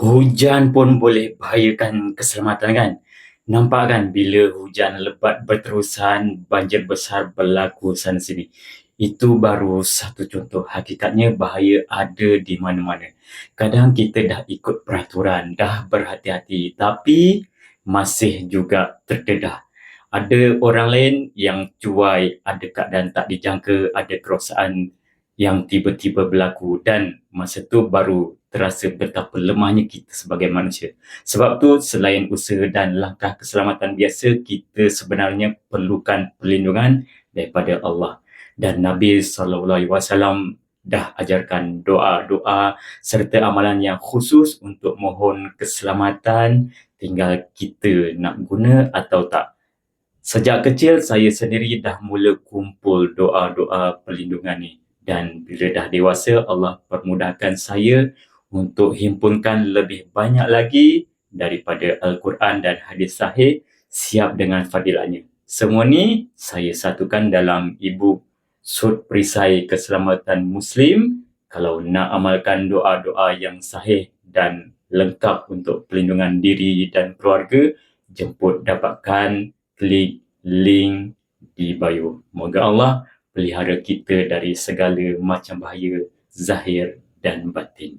Hujan pun boleh bahayakan keselamatan kan? Nampak kan bila hujan lebat berterusan, banjir besar berlaku sana sini. Itu baru satu contoh. Hakikatnya bahaya ada di mana-mana. Kadang kita dah ikut peraturan, dah berhati-hati tapi masih juga terdedah. Ada orang lain yang cuai, ada keadaan tak dijangka, ada kerosakan yang tiba-tiba berlaku dan masa tu baru terasa betapa lemahnya kita sebagai manusia. Sebab tu selain usaha dan langkah keselamatan biasa, kita sebenarnya perlukan perlindungan daripada Allah. Dan Nabi SAW dah ajarkan doa-doa serta amalan yang khusus untuk mohon keselamatan tinggal kita nak guna atau tak. Sejak kecil saya sendiri dah mula kumpul doa-doa perlindungan ni dan bila dah dewasa Allah permudahkan saya untuk himpunkan lebih banyak lagi daripada Al-Quran dan hadis sahih siap dengan fadilahnya. Semua ni saya satukan dalam ibu sud perisai keselamatan Muslim. Kalau nak amalkan doa-doa yang sahih dan lengkap untuk pelindungan diri dan keluarga, jemput dapatkan klik link di bio. Moga Allah pelihara kita dari segala macam bahaya zahir dan batin.